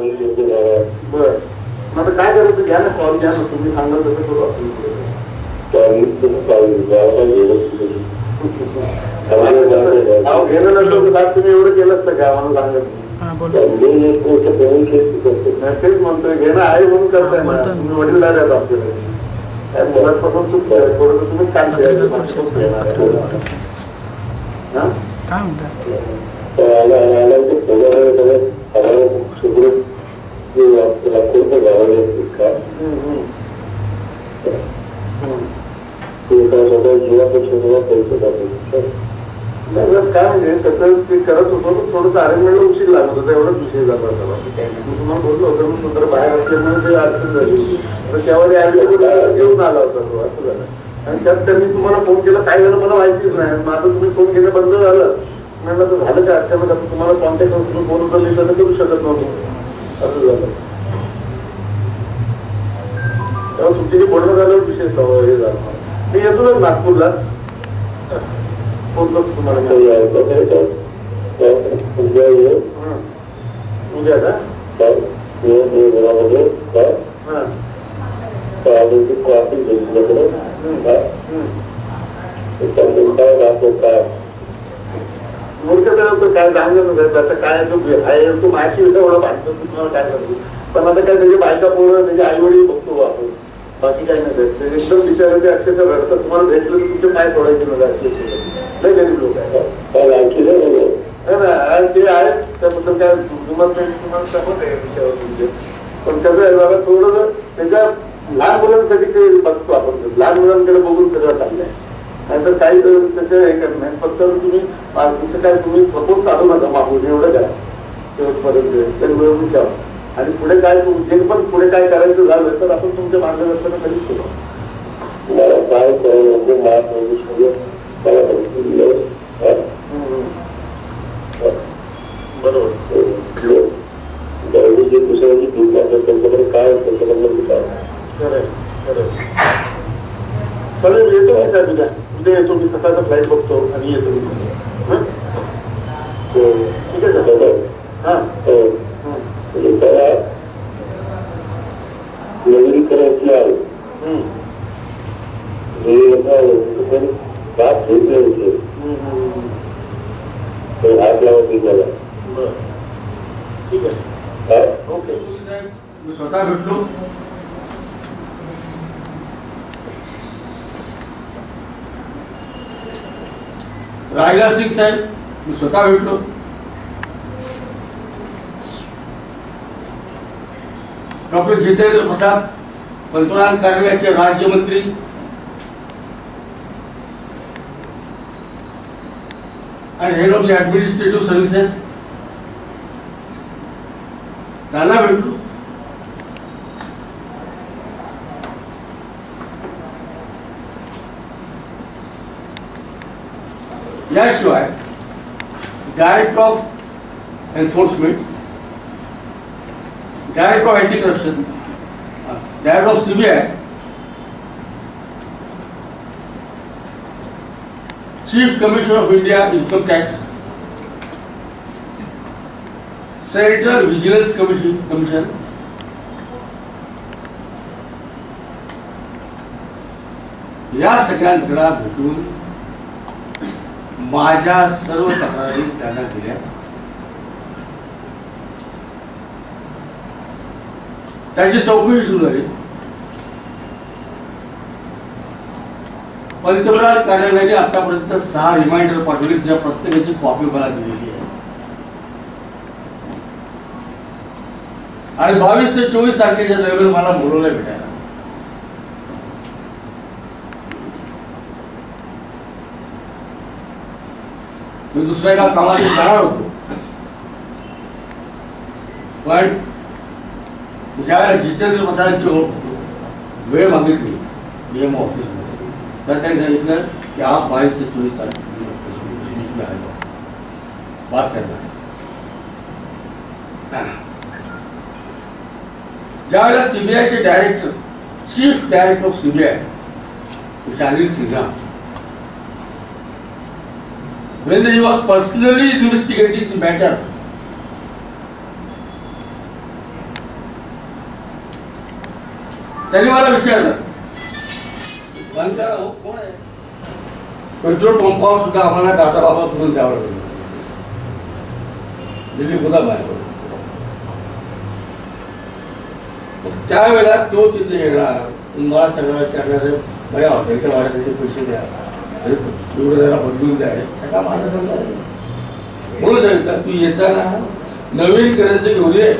बरं मग आता काय करायचं घ्या ना कॉल घ्या ना तुम्ही सांगाल तसं करू आपण अहो, घेणं नसलं तर साहेब तुम्ही एवढं केलं असतं का आम्हाला सांगत हा बोला नाही, तेच म्हणतोय घेणं आहे म्हणून करताय ना बोलतो ना. तुम्ही वडीलधार आहेत आपल्याकडे काय मुलांपासून चुकतंय तुम्ही काम करायचं काय नाही, काय म्हणजे तसं ते करत होतो थोडंसं अरेंजमेंटला उशीर लागत होता एवढाच विषय झाला मी तुम्हाला बोललो होतं मी बाहेर असल्यामुळे ते अडचण झाली तर त्यावर ऍव्हेलेबल घेऊन आला होता तो असं झालं. आणि त्यात त्यांनी तुम्हाला फोन केला काय झालं मला माहितीच नाही. माझं तुम्ही फोन केलं बंद झालं. म्हणलं तर झालं काय अचानक? आता तुम्हाला कॉन्टॅक्ट करून फोन उचलली तर करू शकत नव्हतो. असं झालं. तेव्हा तुमची बोलणं विषय सवय हे झाला. मी येतो नागपूरला. फोन करतो तुम्हाला हं. उद्या का? हां. मूर्ख तर काय सांगत नाही त्याचं काय तो आहे तो माहिती होता एवढा बांधतो तुम्हाला काय सांगतो पण आता काय त्याची बायका पोरं त्याचे आई वडील बघतो आपण. बाकी काय नाही. ते एकदम ते अक्षरशः रडतात. तुम्हाला भेटलं तुमचे पाय सोडायचे. लय गरीब लोक आहे ते आहे त्याबद्दल काय तुम्हाला काही तुम्हाला समज आहे विषयावर तुमचे? पण कसं आहे बाबा थोडं त्याच्या लहान मुलांसाठी ते बघतो आपण. लहान मुलांकडे बघून सगळं चाललंय. नाहीतर काही तर त्याचं हे करत नाही. फक्त तुम्ही तुमचं काय तुम्ही सपोर्ट काढू नका मागून एवढं करा. शेवटपर्यंत. तर मिळवून ठेवा आणि पुढे काय जे पण पुढे काय करायचं झालं तर आपण तुमच्या मार्गदर्शन कधीच करू हम्म. चालेल येतो मी साहेब उद्या उद्या येतो मी सकाळचा फ्लाईट बघतो आणि येतो मी. हं? ठीक आहे सर. हां. हं. नगरीकरणाची आहे. घेतले होते हात लावत ठीक आहे. ओके. स्वतः भेटलो. राजनाथ सिंग साहेब मी स्वतः भेटलो. डॉक्टर जितेंद्र प्रसाद पंतप्रधान कार्यालयाचे राज्यमंत्री. आणि head of the administrative services त्यांना भेटलो. याशिवाय director of enforcement director of anti corruption director of CBI chief commissioner of India income tax central vigilance commission commission या सगळ्यांकडा भेटून माझ्या सर्व तक्रारी त्यांना दिल्या. त्याची चौकशी सुरू झाली. पंतप्रधान कार्यालयाने आतापर्यंत सहा रिमाइंडर पाठवली. त्या प्रत्येकाची कॉपी मला दिलेली आहे. आणि बावीस ते चोवीस तारखेच्या दरम्यान मला बोलवलं भेटायला. मी दुसऱ्या एका कामासाठी जाणार होतो पण ज्यावेळेला जितेंद्र प्रसादची ओ- वेळ मागितली बी एम ऑफिसमध्ये तर त्यांनी सांगितलं की आप बावीस ते चोवीस तारीख. बात करना है। ज्यावेळेला सीबीआयचे director chief director of CBI शालीर Sinha. When he was personally investigating the matter. त्यांनी मला विचारलं बंद करा हो, कोण आहे पेट्रोल पंपावर सुद्धा आम्हाला दादा बाबा करून द्यावं लागलं पुन्हा बाहेर मग त्यावेळेला तो तिथे येणार मला सगळं विचारणार माझ्या हॉटेलच्या भाड्याचे पैसे द्या एवढं जरा बदलून द्या. माझा धंदा म्हणून सांगितलं तू येताना नवीन करायचं घेऊन ये.